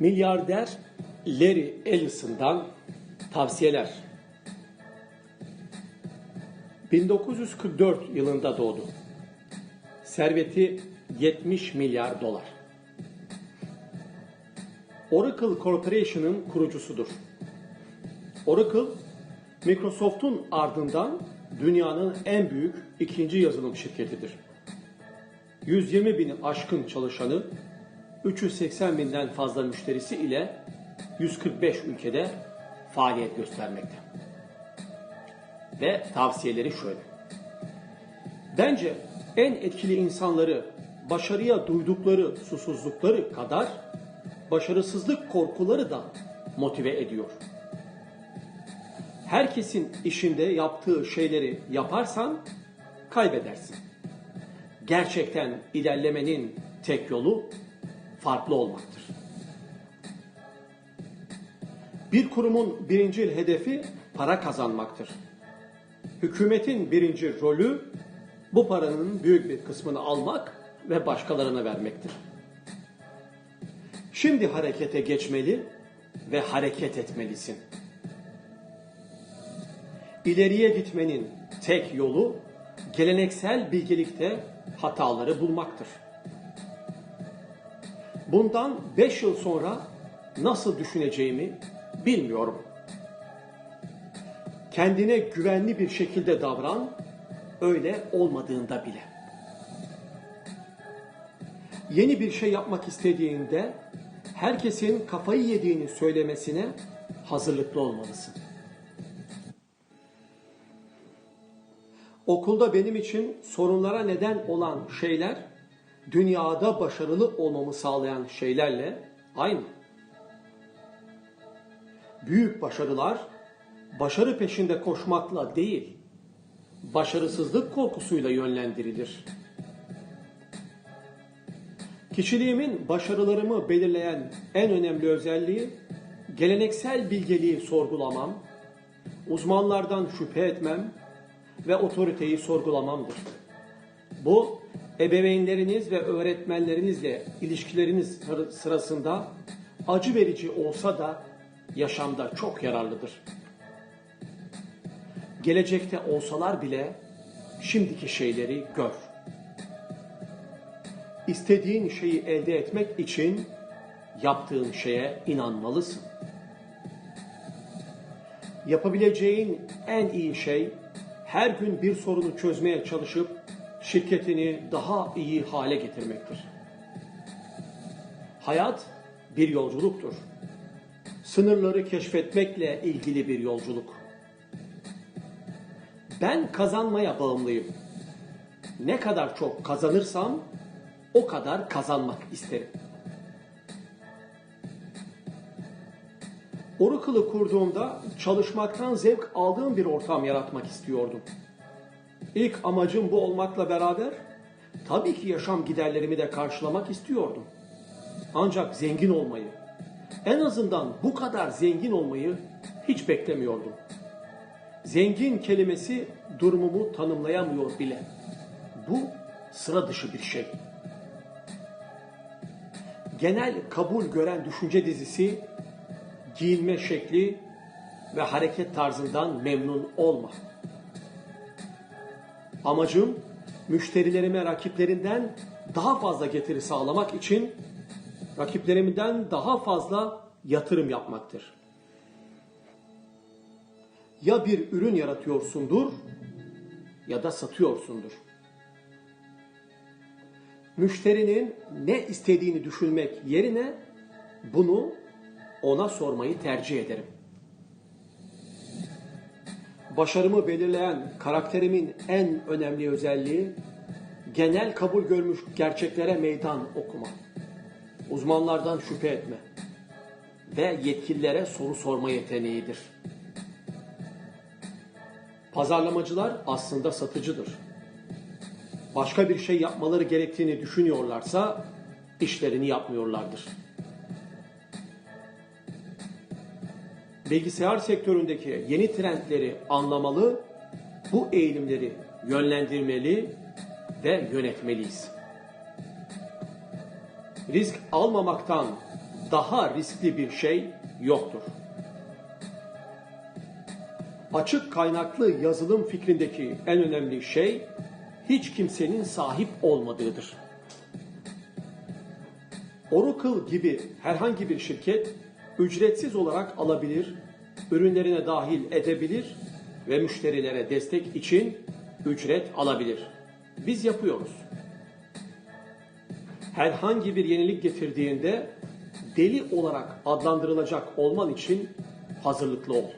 Milyarder Larry Ellison'dan tavsiyeler. 1944 yılında doğdu. Serveti 70 milyar dolar. Oracle Corporation'ın kurucusudur. Oracle, Microsoft'un ardından dünyanın en büyük ikinci yazılım şirketidir. 120 bini aşkın çalışanı, 380 binden fazla müşterisi ile 145 ülkede faaliyet göstermekte. Ve tavsiyeleri şöyle. Bence en etkili insanları başarıya duydukları susuzlukları kadar başarısızlık korkuları da motive ediyor. Herkesin işinde yaptığı şeyleri yaparsan kaybedersin. Gerçekten ilerlemenin tek yolu farklı olmaktır. Bir kurumun birinci hedefi para kazanmaktır. Hükümetin birinci rolü bu paranın büyük bir kısmını almak ve başkalarına vermektir. Şimdi harekete geçmeli ve hareket etmelisin. İleriye gitmenin tek yolu geleneksel bilgelikte hataları bulmaktır. Bundan 5 yıl sonra nasıl düşüneceğimi bilmiyorum. Kendine güvenli bir şekilde davran, öyle olmadığında bile. Yeni bir şey yapmak istediğinde herkesin kafayı yediğini söylemesine hazırlıklı olmalısın. Okulda benim için sorunlara neden olan şeyler dünyada başarılı olmamı sağlayan şeylerle aynı. Büyük başarılar başarı peşinde koşmakla değil, başarısızlık korkusuyla yönlendirilir. Kişiliğimin başarılarımı belirleyen en önemli özelliği geleneksel bilgeliği sorgulamam, uzmanlardan şüphe etmem ve otoriteyi sorgulamamdır. Bu ebeveynleriniz ve öğretmenlerinizle ilişkileriniz sırasında acı verici olsa da yaşamda çok yararlıdır. Gelecekte olsalar bile şimdiki şeyleri gör. İstediğin şeyi elde etmek için yaptığın şeye inanmalısın. Yapabileceğin en iyi şey her gün bir sorunu çözmeye çalışıp şirketini daha iyi hale getirmektir. Hayat bir yolculuktur. Sınırları keşfetmekle ilgili bir yolculuk. Ben kazanmaya bağımlıyım. Ne kadar çok kazanırsam o kadar kazanmak isterim. Oracle'ı kurduğumda çalışmaktan zevk aldığım bir ortam yaratmak istiyordum. İlk amacım bu olmakla beraber tabii ki yaşam giderlerimi de karşılamak istiyordum. Ancak zengin olmayı, en azından bu kadar zengin olmayı hiç beklemiyordum. Zengin kelimesi durumumu tanımlayamıyor bile. Bu sıra dışı bir şey. Genel kabul gören düşünce dizisi giyinme şekli ve hareket tarzından memnun olma. Amacım müşterilerime rakiplerinden daha fazla getiri sağlamak için rakiplerimden daha fazla yatırım yapmaktır. Ya bir ürün yaratıyorsundur ya da satıyorsundur. Müşterinin ne istediğini düşünmek yerine bunu ona sormayı tercih ederim. Başarımı belirleyen karakterimin en önemli özelliği genel kabul görmüş gerçeklere meydan okuma. Uzmanlardan şüphe etme ve yetkililere soru sorma yeteneğidir. Pazarlamacılar aslında satıcıdır. Başka bir şey yapmaları gerektiğini düşünüyorlarsa işlerini yapmıyorlardır. Bilgisayar sektöründeki yeni trendleri anlamalı, bu eğilimleri yönlendirmeli ve yönetmeliyiz. Risk almamaktan daha riskli bir şey yoktur. Açık kaynaklı yazılım fikrindeki en önemli şey hiç kimsenin sahip olmadığıdır. Oracle gibi herhangi bir şirket ücretsiz olarak alabilir, ürünlerine dahil edebilir ve müşterilere destek için ücret alabilir. Biz yapıyoruz. Herhangi bir yenilik getirdiğinde deli olarak adlandırılacak olman için hazırlıklı ol.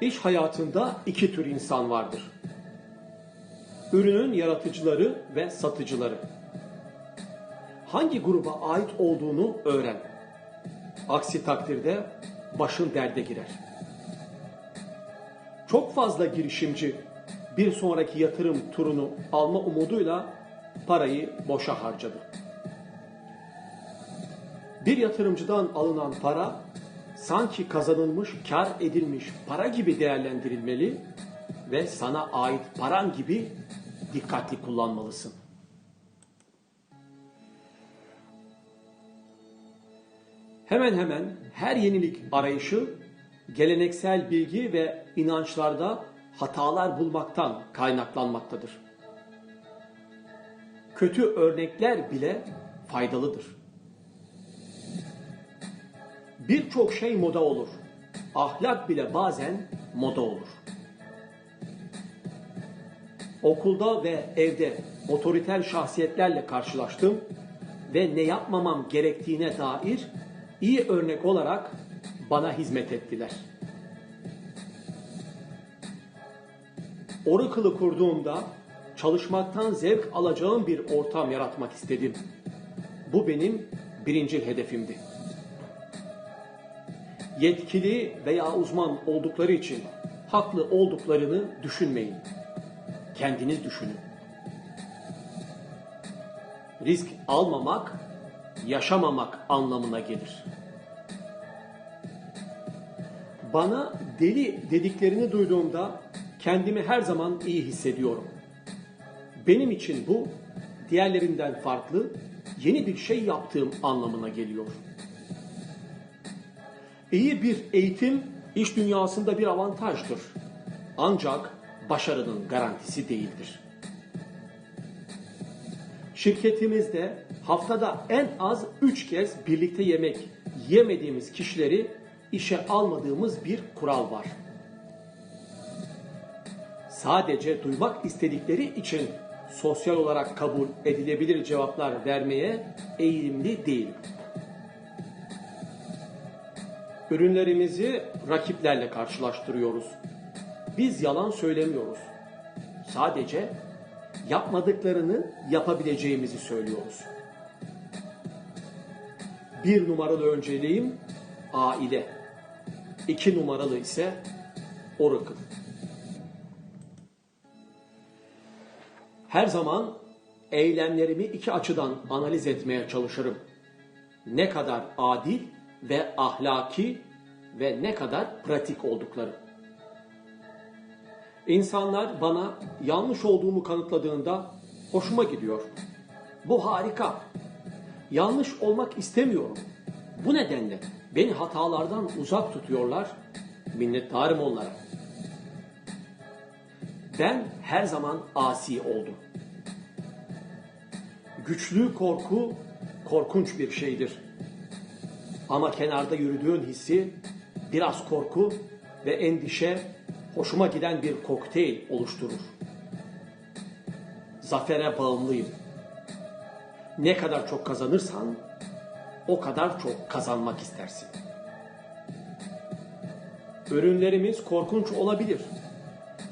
İş hayatında iki tür insan vardır. Ürünün yaratıcıları ve satıcıları. Hangi gruba ait olduğunu öğren. Aksi takdirde başın derde girer. Çok fazla girişimci bir sonraki yatırım turunu alma umuduyla parayı boşa harcadı. Bir yatırımcıdan alınan para sanki kazanılmış, kar edilmiş para gibi değerlendirilmeli ve sana ait paran gibi dikkatli kullanmalısın. Hemen hemen her yenilik arayışı geleneksel bilgi ve inançlarda hatalar bulmaktan kaynaklanmaktadır. Kötü örnekler bile faydalıdır. Birçok şey moda olur. Ahlak bile bazen moda olur. Okulda ve evde otoriter şahsiyetlerle karşılaştım ve ne yapmamam gerektiğine dair iyi örnek olarak bana hizmet ettiler. Oracle'ı kurduğumda çalışmaktan zevk alacağım bir ortam yaratmak istedim. Bu benim birinci hedefimdi. Yetkili veya uzman oldukları için haklı olduklarını düşünmeyin. Kendiniz düşünün. Risk almamak, yaşamamak anlamına gelir. Bana deli dediklerini duyduğumda kendimi her zaman iyi hissediyorum. Benim için bu diğerlerinden farklı, yeni bir şey yaptığım anlamına geliyor. İyi bir eğitim iş dünyasında bir avantajdır. Ancak başarının garantisi değildir. Şirketimizde haftada en az 3 kez birlikte yemek yemediğimiz kişileri işe almadığımız bir kural var. Sadece duymak istedikleri için sosyal olarak kabul edilebilir cevaplar vermeye eğilimli değilim. Ürünlerimizi rakiplerle karşılaştırıyoruz. Biz yalan söylemiyoruz. Sadece yapmadıklarını yapabileceğimizi söylüyoruz. Bir numaralı önceliğim aile. İki numaralı ise Oracle. Her zaman eylemlerimi iki açıdan analiz etmeye çalışırım. Ne kadar adil ve ahlaki ve ne kadar pratik oldukları. İnsanlar bana yanlış olduğumu kanıtladığında hoşuma gidiyor. Bu harika. Yanlış olmak istemiyorum. Bu nedenle beni hatalardan uzak tutuyorlar. Minnettarım onlara. Ben her zaman asi oldum. Güçlü korku korkunç bir şeydir. Ama kenarda yürüdüğün hissi biraz korku ve endişe hoşuma giden bir kokteyl oluşturur. Zafere bağımlıyım. Ne kadar çok kazanırsan o kadar çok kazanmak istersin. Ürünlerimiz korkunç olabilir.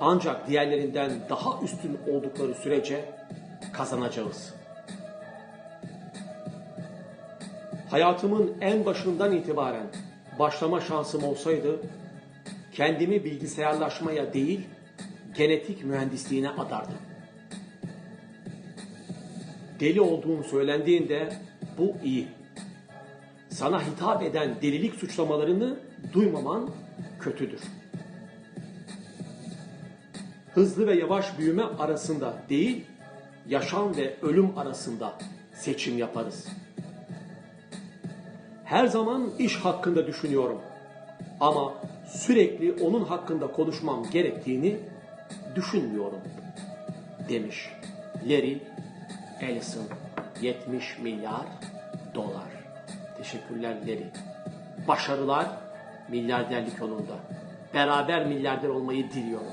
Ancak diğerlerinden daha üstün oldukları sürece kazanacağız. Hayatımın en başından itibaren başlama şansım olsaydı kendimi bilgisayarlaşmaya değil genetik mühendisliğine adardım. Deli olduğun söylendiğinde bu iyi. Sana hitap eden delilik suçlamalarını duymaman kötüdür. Hızlı ve yavaş büyüme arasında değil, yaşam ve ölüm arasında seçim yaparız. Her zaman iş hakkında düşünüyorum. Ama sürekli onun hakkında konuşmam gerektiğini düşünmüyorum. Demiş Larry Ellison. 70 milyar dolar. Teşekkürler Larry. Başarılar milyarderlik yolunda. Beraber milyarder olmayı diliyorum.